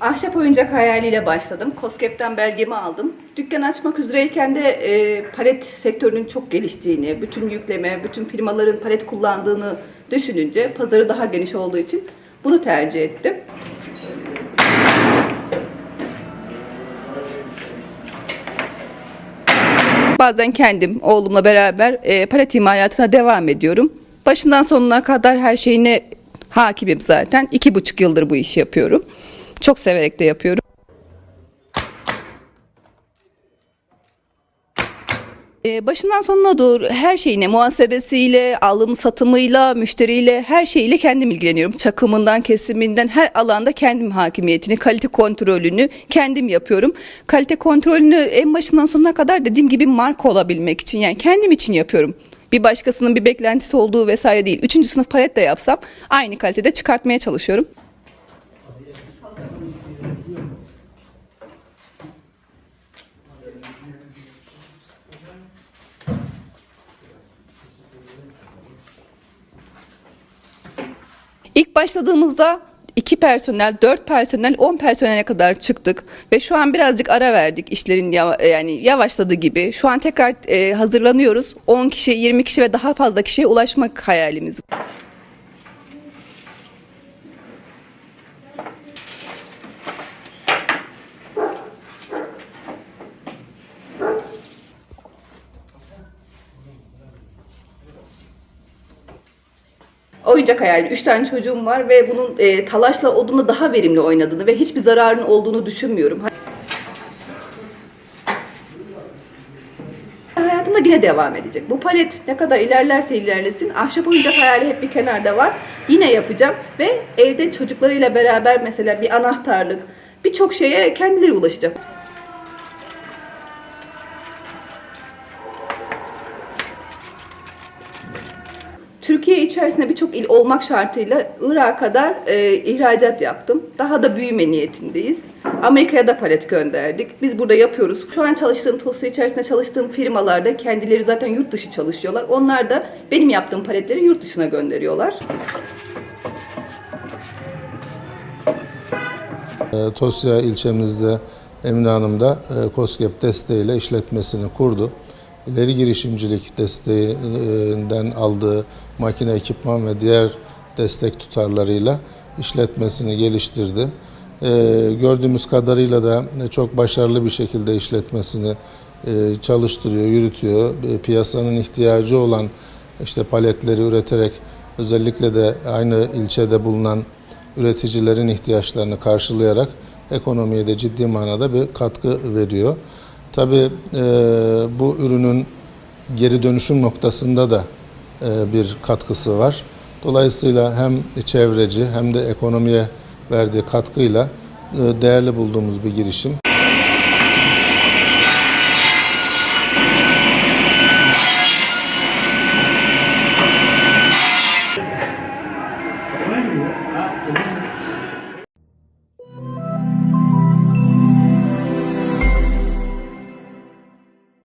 Ahşap oyuncak hayaliyle başladım. COSGAP'ten belgemi aldım. Dükkan açmak üzereyken de e, palet sektörünün çok geliştiğini, bütün yükleme, bütün firmaların palet kullandığını düşününce pazarı daha geniş olduğu için bunu tercih ettim. Bazen kendim oğlumla beraber e, palet imalatına devam ediyorum. Başından sonuna kadar her şeyine hakimim zaten. İki buçuk yıldır bu işi yapıyorum. Çok severek de yapıyorum. Başından sonuna doğru her şeyine, muhasebesiyle, alım satımıyla, müşteriyle, her şeyiyle kendim ilgileniyorum. Çakımından, kesiminden her alanda kendim hakimiyetini, kalite kontrolünü kendim yapıyorum. Kalite kontrolünü en başından sonuna kadar dediğim gibi marka olabilmek için yani kendim için yapıyorum. Bir başkasının bir beklentisi olduğu vesaire değil. Üçüncü sınıf palet de yapsam aynı kalitede çıkartmaya çalışıyorum. İlk başladığımızda iki personel, dört personel, on personele kadar çıktık ve şu an birazcık ara verdik işlerin yava- yani yavaşladı gibi. Şu an tekrar e, hazırlanıyoruz. 10 kişi, 20 kişi ve daha fazla kişiye ulaşmak hayalimiz. Oyuncak hayali. Üç tane çocuğum var ve bunun e, talaşla odunla daha verimli oynadığını ve hiçbir zararın olduğunu düşünmüyorum. Hayatımda yine devam edecek. Bu palet ne kadar ilerlerse ilerlesin ahşap oyuncak hayali hep bir kenarda var. Yine yapacağım ve evde çocuklarıyla beraber mesela bir anahtarlık birçok şeye kendileri ulaşacak. Türkiye içerisinde birçok il olmak şartıyla Irak'a kadar e, ihracat yaptım. Daha da büyüme niyetindeyiz. Amerika'ya da palet gönderdik. Biz burada yapıyoruz. Şu an çalıştığım, TOSA içerisinde çalıştığım firmalarda kendileri zaten yurt dışı çalışıyorlar. Onlar da benim yaptığım paletleri yurt dışına gönderiyorlar. E, Tosya ilçemizde Emine Hanım da e, KOSGEB desteğiyle işletmesini kurdu. İleri girişimcilik desteğinden aldığı makine, ekipman ve diğer destek tutarlarıyla işletmesini geliştirdi. E, Gördüğümüz kadarıyla da çok başarılı bir şekilde işletmesini e, çalıştırıyor, yürütüyor. E, Piyasanın ihtiyacı olan işte paletleri üreterek özellikle de aynı ilçede bulunan üreticilerin ihtiyaçlarını karşılayarak ekonomiye de ciddi manada bir katkı veriyor. Tabii e, bu ürünün geri dönüşüm noktasında da e, bir katkısı var. Dolayısıyla hem çevreci hem de ekonomiye verdiği katkıyla e, değerli bulduğumuz bir girişim.